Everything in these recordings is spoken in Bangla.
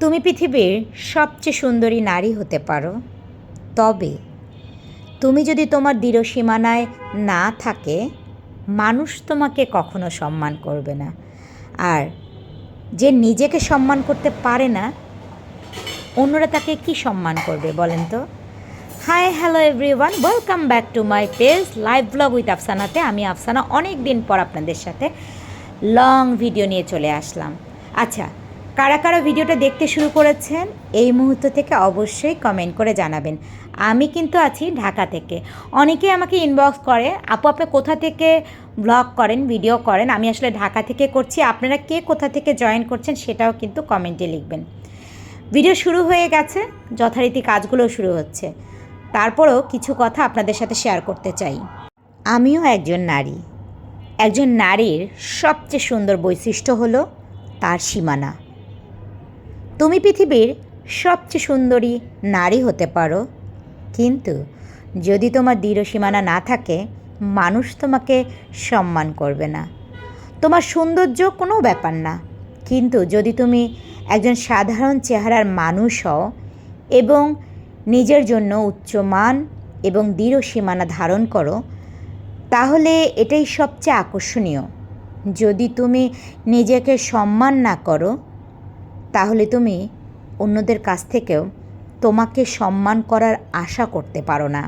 তুমি পৃথিবীর সবচেয়ে সুন্দরী নারী হতে পারো। তবে তুমি যদি তোমার দৃঢ় সীমানায় না থাকে, মানুষ তোমাকে কখনো সম্মান করবে না। আর যে নিজেকে সম্মান করতে পারে না, অন্যরা তাকে কি সম্মান করবে বলেন তো? Hi, hello everyone, welcome back to my page live blog with আফসানাতে। আমি আফসানা অনেক দিন পর আপনাদের সাথে লং ভিডিও নিয়ে চলে আসলাম। আচ্ছা কারা কারা ভিডিওটা দেখতে শুরু করেছেন, এই মুহূর্ত থেকে অবশ্যই কমেন্ট করে জানাবেন। আমি কিন্তু আছি ঢাকা থেকে। অনেকে আমাকে ইনবক্স করে, আপু, আপনি কোথা থেকে ব্লগ করেন ভিডিও করেন? আমি আসলে ঢাকা থেকে করছি। আপনারা কে কোথা থেকে জয়েন করছেন সেটাও কিন্তু কমেন্টে লিখবেন। ভিডিও শুরু হয়ে গেছে, যথারীতি কাজগুলো শুরু হচ্ছে। তারপরেও কিছু কথা আপনাদের সাথে শেয়ার করতে চাই। আমিও একজন নারী। একজন নারীর সবচেয়ে সুন্দর বৈশিষ্ট্য হলো তার সীমানা। তুমি পৃথিবীর সবচেয়ে সুন্দরী নারী হতে পারো। কিন্তু যদি তোমার দৃঢ় সীমানা না থাকে, মানুষ তোমাকে সম্মান করবে না। তোমার সৌন্দর্য কোনো ব্যাপার না। কিন্তু যদি তুমি একজন সাধারণ চেহারার মানুষ হও এবং নিজের জন্য উচ্চমান এবং দৃঢ় সীমানা ধারণ করো, তাহলে এটাই সবচেয়ে আকর্ষণীয়। যদি তুমি নিজেকে সম্মান না করো তাহলে তুমি অন্যদের কাছ থেকেও তোমাকে সম্মান করার আশা করতে পারো না।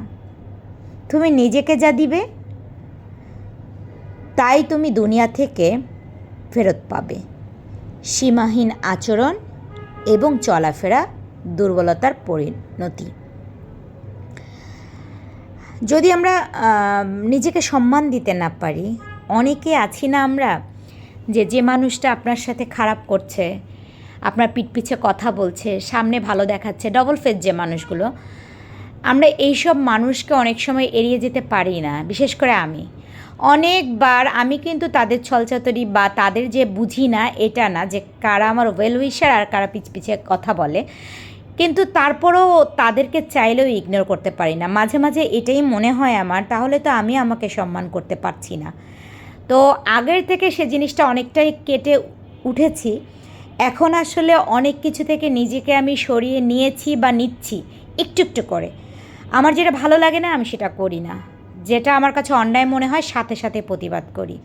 তুমি নিজেকে যা দিবে, তাই তুমি দুনিয়া থেকে ফেরত পাবে। সীমাহীন আচরণ এবং চলাফেরা দুর্বলতার পরিণতি। যদি আমরা নিজেকে সম্মান দিতে না পারি, অনেকে আছি না আমরা যে যে মানুষটা আপনার সাথে খারাপ করছে আপনার পিঠ পিছে কথা বলছে, সামনে ভালো দেখাচ্ছে ডবল ফেস যে মানুষগুলো। আমরা এইসব মানুষকে অনেক সময় এড়িয়ে যেতে পারি না, বিশেষ করে আমি। অনেকবার আমি কিন্তু তাদের ছলচাতরি বা তাদের যে বুঝি না, এটা না, যে কারা আমার ওয়েল উইশার আর কারা পিছ পিছে কথা বলে। কিন্তু তারপরেও তাদেরকে চাইলেও ইগনোর করতে পারি না। মাঝে মাঝে এটাই মনে হয় আমার, তাহলে তো আমি আমাকে সম্মান করতে পারছি না। তো আগের থেকে সে জিনিসটা অনেকটাই কেটে উঠেছি। এখন আসলে অনেক কিছু থেকে নিজেকে আমি সরিয়ে নিয়েছি বা নিচ্ছি, একটু একটু করে। আমার যেটা ভালো লাগে না, আমি সেটা করি না। যেটা আমার কাছে অন্যায় মনে হয়, সাথে সাথে প্রতিবাদ করি।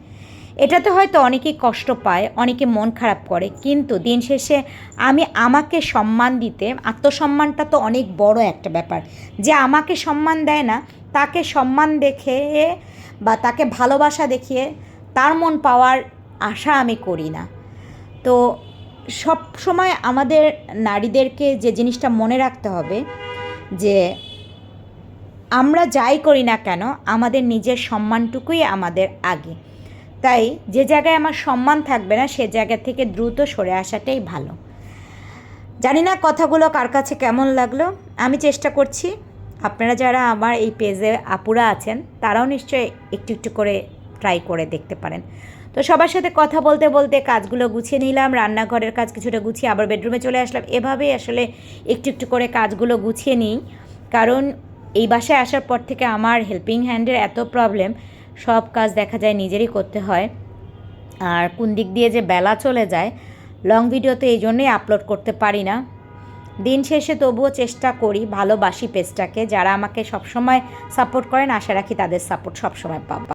এটাতে হয়তো অনেকেই কষ্ট পায়, অনেকে মন খারাপ করে, কিন্তু দিন শেষে আমি আমাকে সম্মান দিতে, আত্মসম্মানটা তো অনেক বড় একটা ব্যাপার। যে আমাকে সম্মান দেয় না, তাকে সম্মান দেখে বা তাকে ভালোবাসা দেখিয়ে তার মন পাওয়ার আশা আমি করি না। তো সব সময় আমাদের নারীদেরকে যে জিনিসটা মনে রাখতে হবে, যে আমরা যাই করি না কেন, আমাদের নিজের সম্মানটুকুই আমাদের আগে। তাই যে জায়গায় আমার সম্মান থাকবে না, সে জায়গা থেকে দ্রুত সরে আসাটাই ভালো। জানি না কথাগুলো কার কাছে কেমন লাগল। আমি চেষ্টা করছি। আপনারা যারা আমার এই পেজে আপুরা আছেন, তারাও নিশ্চয়ই একটু একটু করে ট্রাই করে দেখতে পারেন। তো সবার সাথে কথা বলতে বলতে কাজগুলো গুছিয়ে নিলাম, রান্নাঘরের কাজ কিছুটা গুছিয়ে আবার বেডরুমে চলে আসলাম। এভাবেই আসলে একটু একটু করে কাজগুলো গুছিয়ে নিই। কারণ এই বাসায় আসার পর থেকে আমার হেল্পিং হ্যান্ডের এত প্রবলেম সব কাজ দেখা যায় নিজেরই করতে হয়। আর কোন দিক দিয়ে যে বেলা চলে যায় লং ভিডিও তো এই জন্যই আপলোড করতে পারি না। দিন শেষে তবুও চেষ্টা করি ভালোবাসি পেজটাকে যারা আমাকে সবসময় সাপোর্ট করেন, আশা রাখি তাদের সাপোর্ট সবসময় পাবা।